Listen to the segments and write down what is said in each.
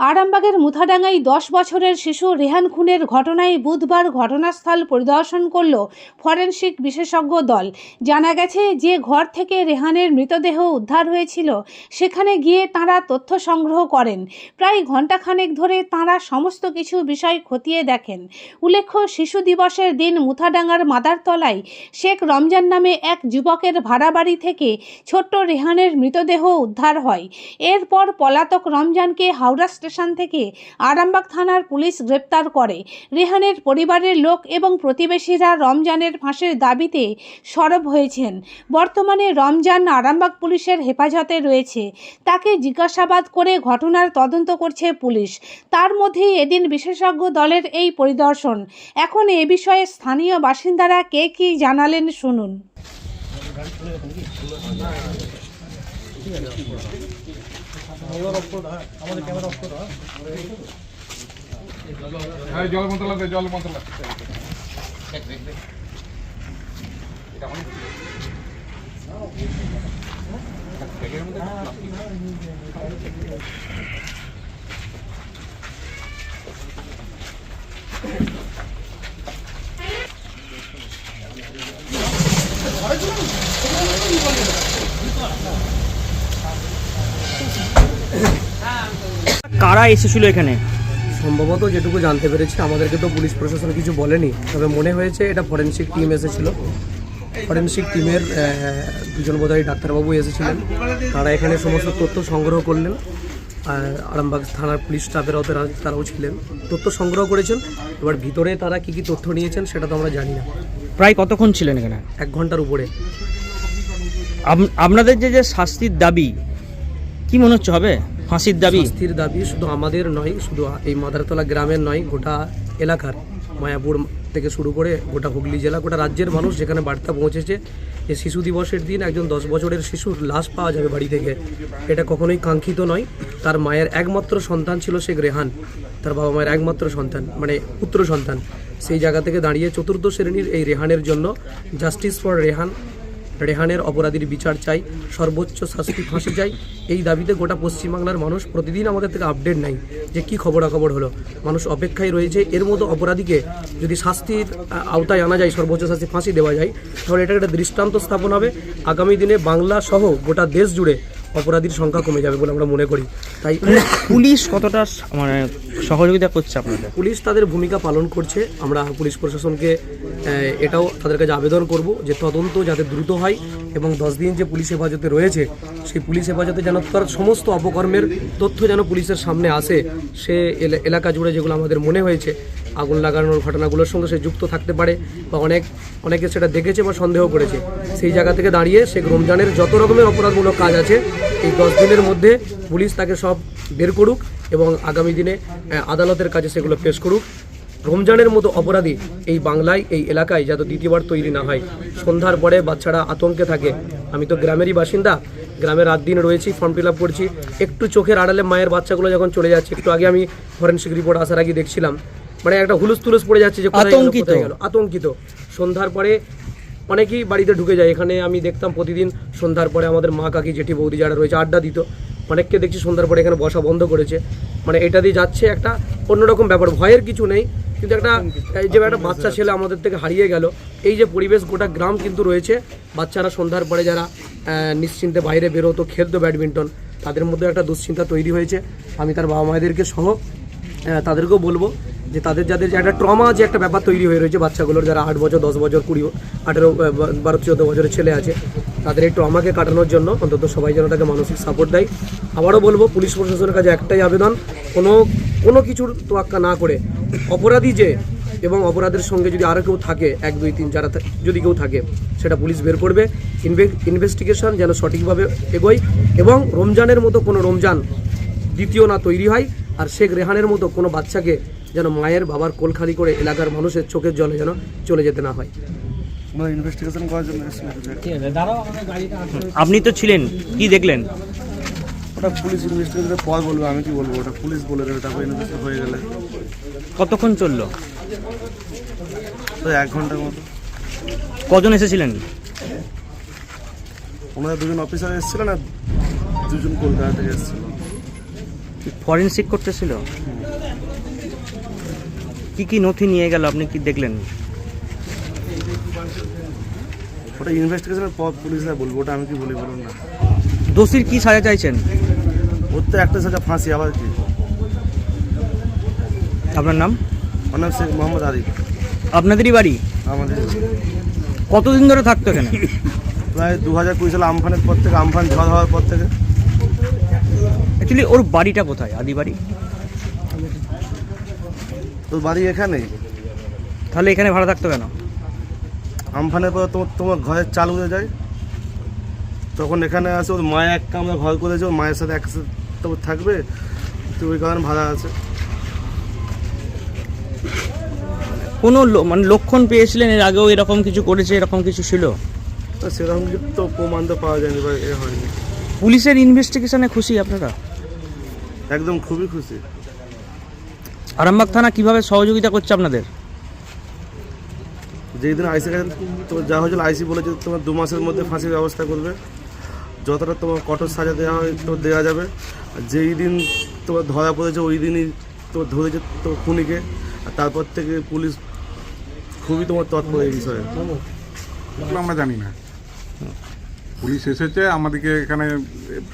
আরামবাগের মুথাডাঙ্গায় দশ বছরের শিশু রেহান খুনের ঘটনায় বুধবার ঘটনাস্থল পরিদর্শন করল ফরেনসিক বিশেষজ্ঞ দল। জানা গেছে, যে ঘর থেকে রেহানের মৃতদেহ উদ্ধার হয়েছিল, সেখানে গিয়ে তাঁরা তথ্য সংগ্রহ করেন। প্রায় ঘণ্টাখানেক ধরে তাঁরা সমস্ত কিছু বিষয় খতিয়ে দেখেন। উল্লেখ্য, শিশু দিবসের দিন মুথাডাঙ্গার মাদারতলায় শেখ রমজান নামে এক যুবকের ভাড়া বাড়ি থেকে ছোট্ট রেহানের মৃতদেহ উদ্ধার হয়। এরপর পলাতক রমজানকে হাওড়া থেকে আরামবাগ থানার পুলিশ গ্রেপ্তার করে। রেহানের পরিবারের লোক এবং প্রতিবেশীরা রমজানের ফাঁসের দাবিতে সরব হয়েছেন। বর্তমানে রমজান আরামবাগ পুলিশের হেফাজতে রয়েছে। তাকে জিজ্ঞাসাবাদ করে ঘটনার তদন্ত করছে পুলিশ। তার মধ্যেই এদিন বিশেষজ্ঞ দলের এই পরিদর্শন। এখন এ বিষয়ে স্থানীয় বাসিন্দারা কে কী জানালেন শুনুন। হ্যাঁ জল মন্ত্রণালয় দে, জল মন্ত্রণালয় কারা এসেছিল এখানে? সম্ভবত যেটুকু জানতে পেরেছি আমাদেরকে তো পুলিশ প্রশাসন কিছু বলেনি। তবে মনে হয়েছে এটা ফরেনসিক টিম এসেছিল। ফরেনসিক টিমের দুজন বোধহয় ডাক্তারবাবু এসেছিলেন। তারা এখানে সমস্ত তথ্য সংগ্রহ করলেন। আর আরামবাগ থানার পুলিশ স্টাফেরাও তারা তারাও ছিলেন। তথ্য সংগ্রহ করেছেন। এবার ভিতরে তারা কি কি তথ্য নিয়েছেন সেটা তো আমরা জানি না। প্রায় কতক্ষণ ছিলেন এখানে? এক ঘণ্টার উপরে। আপনাদের যে যে শাস্তির দাবি কি মনে হচ্ছে হবে? ফাঁসির দাবি। শাস্তির দাবি শুধু আমাদের নয়, শুধু এই মাদারতলা গ্রামের নয়, গোটা এলাকার, মায়াপুর থেকে শুরু করে গোটা হুগলি জেলা, গোটা রাজ্যের মানুষ যেখানে বার্তা পৌঁছেছে যে শিশু দিবসের দিন একজন দশ বছরের শিশুর লাশ পাওয়া যাবে বাড়ি থেকে। এটা কখনোই কাঙ্ক্ষিত নয়। তার মায়ের একমাত্র সন্তান ছিল সে রেহান। তার বাবা মায়ের একমাত্র সন্তান মানে পুত্র সন্তান। সেই জায়গা থেকে দাঁড়িয়ে চতুর্থ শ্রেণির এই রেহানের জন্য জাস্টিস ফর রেহান রেহানের অপরাধীর বিচার চাই, সর্বোচ্চ শাস্তি ফাঁসি চাই, এই দাবিতে গোটা পশ্চিমবাংলার মানুষ প্রতিদিন আমাদের থেকে আপডেট নাই যে কী খবরাখবর হলো। মানুষ অপেক্ষায় রয়েছে, এর মতো অপরাধীকে যদি শাস্তির আওতায় আনা যায়, সর্বোচ্চ শাস্তি ফাঁসি দেওয়া যায়, তাহলে এটা একটা দৃষ্টান্ত স্থাপন হবে। আগামী দিনে বাংলা সহ গোটা দেশ জুড়ে অপরাধীর সংখ্যা কমে যাবে বলে আমরা মনে করি। তাই পুলিশ কতটা মানে সহযোগিতা করছে আপনাদের? পুলিশ তাদের ভূমিকা পালন করছে। আমরা পুলিশ প্রশাসনকে এটাও তাদের কাছে আবেদন করব যে তদন্ত যাতে দ্রুত হয় এবং দশ দিন যে পুলিশ হেফাজতে রয়েছে সেই পুলিশ হেফাজতে যেন তার সমস্ত অপকর্মের তথ্য যেন পুলিশের সামনে আসে সে এলা- এলাকা জুড়ে যেগুলো আমাদের মনে হয়েছে আগুন লাগানোর ঘটনাগুলোর সঙ্গে সে যুক্ত থাকতে পারে বা অনেক, অনেকে সেটা দেখেছে বা সন্দেহ করেছে। সেই জায়গা থেকে দাঁড়িয়ে শেখ রমজানের যত রকমের অপরাধমূলক কাজ আছে, এই দশ দিনের মধ্যে পুলিশ তাকে সব বের করুক এবং আগামী দিনে আদালতের কাছে সেগুলো পেশ করুক। রমজানের মতো অপরাধী এই বাংলায়, এই এলাকায় যাতে দ্বিতীয়বার তৈরি না হয়। সন্ধ্যার পরে বাচ্চারা আতঙ্কে থাকে। আমি তো গ্রামেরই বাসিন্দা। গ্রামে রাত দিন রয়েছি ফর্ম ফিল করছি। একটু চোখের আড়ালে মায়ের বাচ্চাগুলো যখন চলে যাচ্ছে, একটু আগে আমি ফরেন্সিক রিপোর্ট আসার আগে দেখছিলাম। মানে একটা হুলুস তুলুস পড়ে যাচ্ছে যে আতঙ্কিত। আতঙ্কিত। সন্ধ্যার পরে অনেকেই বাড়িতে ঢুকে যায়। এখানে আমি দেখতাম প্রতিদিন সন্ধ্যার পরে আমাদের মা কাকি জেঠি বৌদি যারা রয়েছে আড্ডা দিত। অনেককে দেখছি সন্ধ্যার পরে এখানে বসা বন্ধ করেছে। মানে এটা দিয়ে যাচ্ছে একটা অন্যরকম ব্যাপার। ভয়ের কিছু নেই কিন্তু একটা এই যে একটা বাচ্চা ছেলে আমাদের থেকে হারিয়ে গেল। এই যে পরিবেশ গোটা গ্রাম কিন্তু রয়েছে। বাচ্চারা সন্ধ্যার পরে যারা নিশ্চিন্তে বাইরে বেরোতো খেলতো ব্যাডমিন্টন তাদের মধ্যে একটা দুশ্চিন্তা তৈরি হয়েছে। আমি তার বাবা মায়েদেরকে সহ তাদেরকেও বলব যে তাদের যাদের যে একটা ট্রমা যে একটা ব্যাপার তৈরি হয়ে রয়েছে বাচ্চাগুলোর, যারা আট বছর, দশ বছর, কুড়ি, আঠেরো বারো, চোদ্দ বছরের ছেলে আছে, তাদের এই ট্রমাকে কাটানোর জন্য অন্তত সবাই যেন তাকে মানসিক সাপোর্ট দেয়। আবারও বলব, পুলিশ প্রশাসনের কাছে একটাই আবেদন, কোনো কোনো কিছুর তোয়াক্কা না করে অপরাধী যে এবং অপরাধের সঙ্গে যদি আরও কেউ থাকে, এক, দুই, তিন যারা যদি কেউ থাকে, সেটা পুলিশ বের করবে। ইনভেস্টিগেশন যেন সঠিকভাবে এগোয় এবং রমজানের মতো কোনো রমজান দ্বিতীয় না তৈরি হয়, আর শেখ রেহানের মতো কোনো বাচ্চাকে যেন মায়ের বাবার কোল খালি করে এলাকার মানুষের চোখের জলে যেন চলে যেতে না হয়। ইনভেস্টিগেশন করার জন্য আপনি তো ছিলেন কি দেখলেন? ওটা পুলিশ ইনভেস্টিগেশনের পর বলব আমি কি বলব ওটা পুলিশ বলে দেবে তারপর ইনভেস্টিগেশন হয়ে গেলে। কতক্ষণ চলল? তো এক ঘণ্টার মতো। কজন এসেছিলেন? ওনারা দুজন অফিসার এসেছিলেন আর দুজন কলকাতা থেকে এসেছিল ফরেনসিক করতেছিল? কি কি নথি নিয়ে গেল? আপনি কি দেখলেন? ওটা ইনভেস্টিগেশনের পর পুলিশরা বলব ওটা আমি কি বলি বলুন না। দোষীর কি সাজা চাইছেন? ওর তো একটা সাজা ফাঁসি আবার কি? আপনার নাম? আমার নাম শেখ মোহাম্মদ আরিফ। আপনাদেরই বাড়ি? আমাদের কতদিন ধরে থাকতো এখানে? প্রায় দু হাজার কুড়ি সালে আমফানের পর থেকে আমফান ঝড় হওয়ার পর থেকে। অ্যাকচুয়ালি ওর বাড়িটা কোথায়? আদি বাড়ি? তোর বাড়ি এখানেই? তাহলে এখানে ভাড়া থাকতো কেন? আমফানের পর তোমার তোমার ঘরের চাল উড়ে যায়। তখন এখানে আসে ওর মায়ের এক কামরা ঘর করেছে ওর মায়ের সাথে একসাথে তো থাকবে তো ওই কারণে ভাড়া আছে। কোনো মানে লক্ষণ পেয়েছিলেন এর আগেও এরকম কিছু করেছে এরকম কিছু ছিল? তো সেরকম কিছু তো প্রমাণ তো পাওয়া যায়নি বা এ হয়নি। পুলিশের ইনভেস্টিগেশনে খুশি আপনারা? একদম খুবই খুশি। আরামবাগ থানা কীভাবে সহযোগিতা করছে আপনাদের? যেই দিন আইসি কাছে তো যা হয়েছিল আইসি বলেছে তোমার দু মাসের মধ্যে ফাঁসির ব্যবস্থা করবে। যতটা তোমার কঠোর সাজা দেওয়া হয় তো দেওয়া যাবে। আর যেই দিন তোমার ধরা পড়েছে ওই দিনই তো ধরেছে তো খুনিকে। আর তারপর থেকে পুলিশ খুবই তোমার তৎপর এই বিষয়ে। আমরা জানি না। পুলিশ এসেছে আমাদেরকে এখানে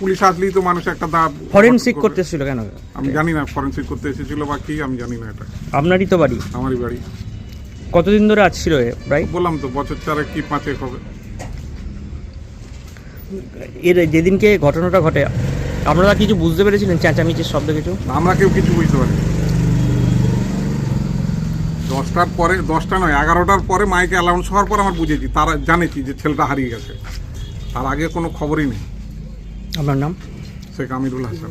পুলিশ আসলেই তো মানুষ একটা দা ফরেনসিক করবে। করতেছিল কেন? আমি জানি না ফরেনসিক করতে এসেছিল বা কি আমি জানি না এটা। আপনারই তো বাড়ি? আমারই বাড়ি। কতদিন ধরে আসছিল প্রায় বললাম তো বছর চারেক কি পাঁচেক হবে। এর যেদিনকে ঘটনাটা ঘটে আপনারা কিছু বুঝতে পেরেছিলেন চেঁচামেচির শব্দ কিছু? আমরা কেউ কিছু বুঝতে পারি দশটার পরে দশটা নয় এগারোটার পরে মাইকে অ্যালাউন্স হওয়ার পর আমার বুঝেছি তারা জানেছি যে ছেলেটা হারিয়ে গেছে। তার আগে কোনো খবরই নেই। আপনার নাম? শেখ আমিরুল হাসান।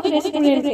রেস্টুরেন্টে